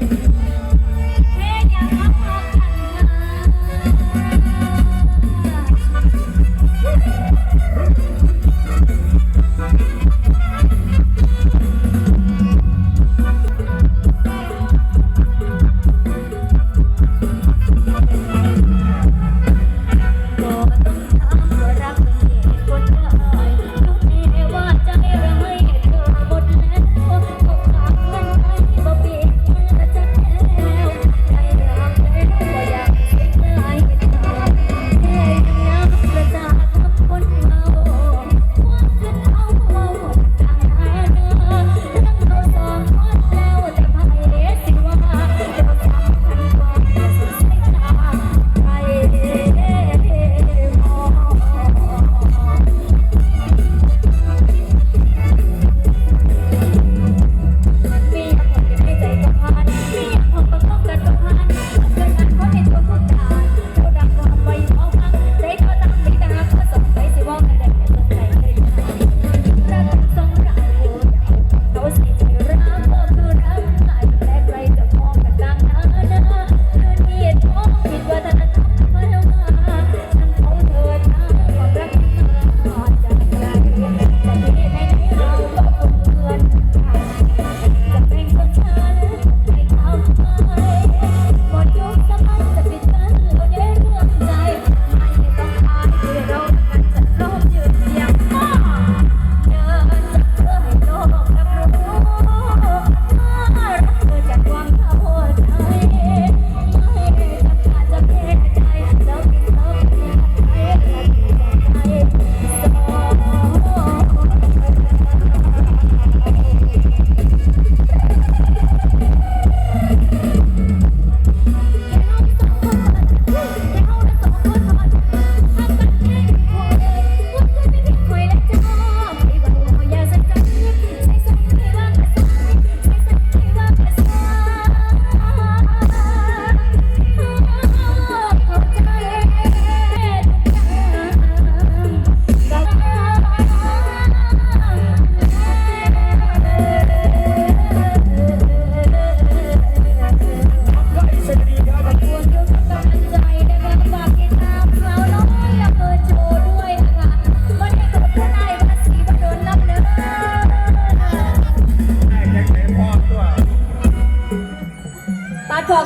thank you.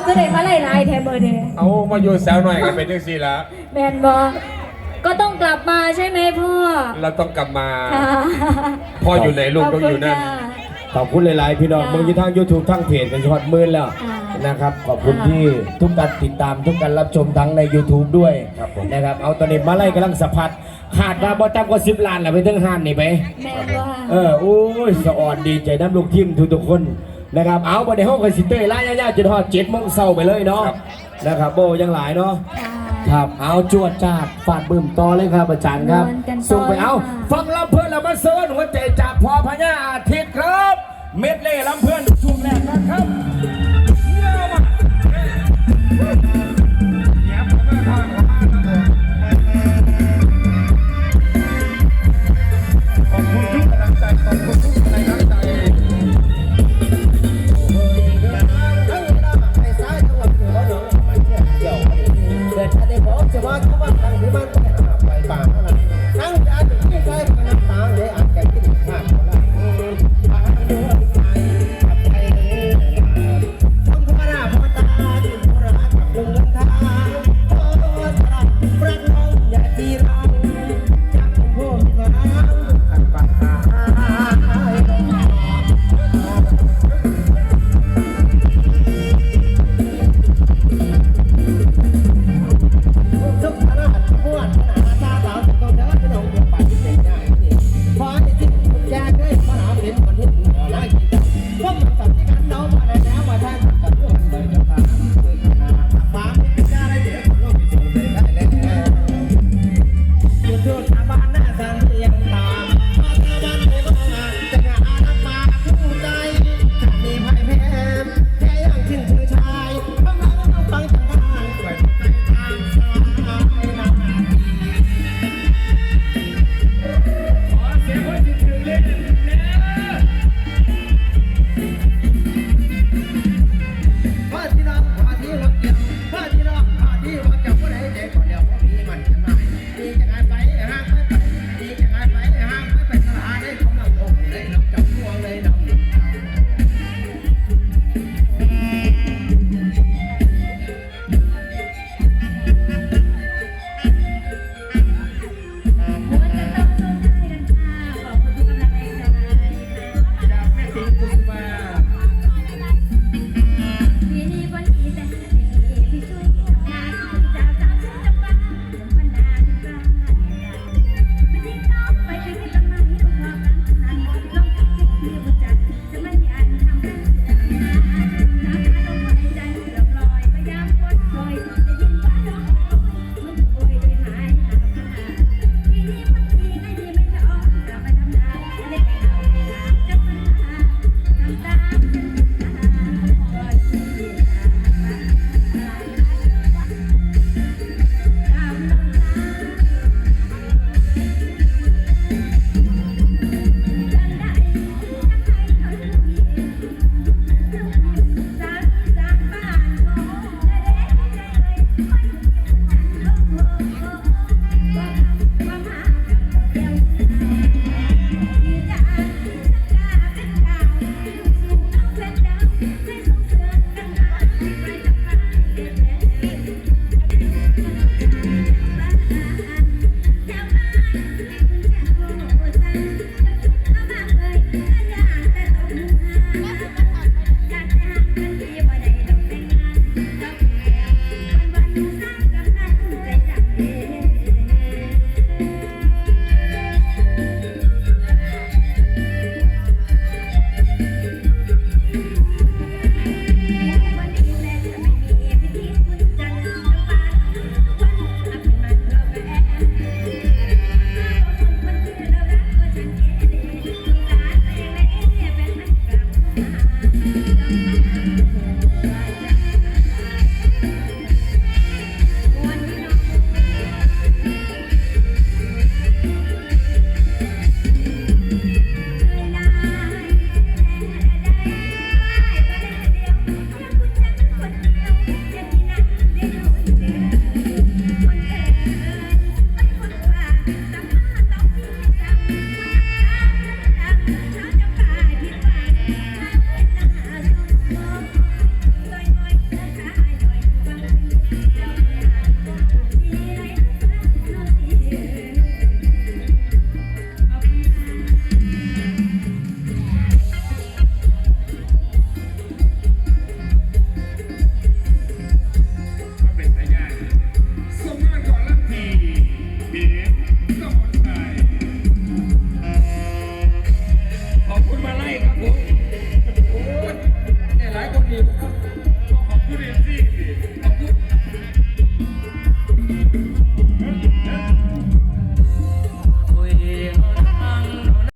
กก็ได้มาไล่ลายแทนเบอร์เดย์เอามาอยู่แซวหน่อยกันเป็นจังซี่ละแมนบอก็ต้องกลับมาใช่ไหมพ่อเราต้องกลับมา ค่ะพ่ออยู่ไหนลูกต้องอยู่นั่น ขบคุณค่ะ ขอบคุณหลาย ๆ พี่น้องค่ะเมืองยี่ทาง YouTube ทั้งเพจเป็นช็อตมื่นแล้วค่ะนะครับ ขอบคุณค่ะ ที่ทุกการติดตามทุกการรับชมทั้งใน YouTube ด้วยครับผม นะครับ เอาตอนนี้มาไล่กำลังสะพัดขาดมาบ่ต่ำกว่า10ล้านแล้วไปถึงห้านนี่ไป แมนว่าเออโอ้ยสะอ่อนดีใจน้ำลูกทีมทุกๆคน นะครับเอาบันในห้องคอนสิเตอร์ล่ายาๆจนทอดเจ็ดโมงเช้าไปเลยเนาะครับนะครับโบยังหลายเนาะค่ะครับเอาจวดจาดฟาดบึ้มต่อเลยครับอาจารย์ครับนอนกันต่อส่งไปเอาค่ะฟังลำเพลินแล้วมาเซิร์นหัวใจจากพอพญาอาทิตย์ครับ เม็ดเล่ลำเพลินช่วงแรกนะครับเยี่ยมมาก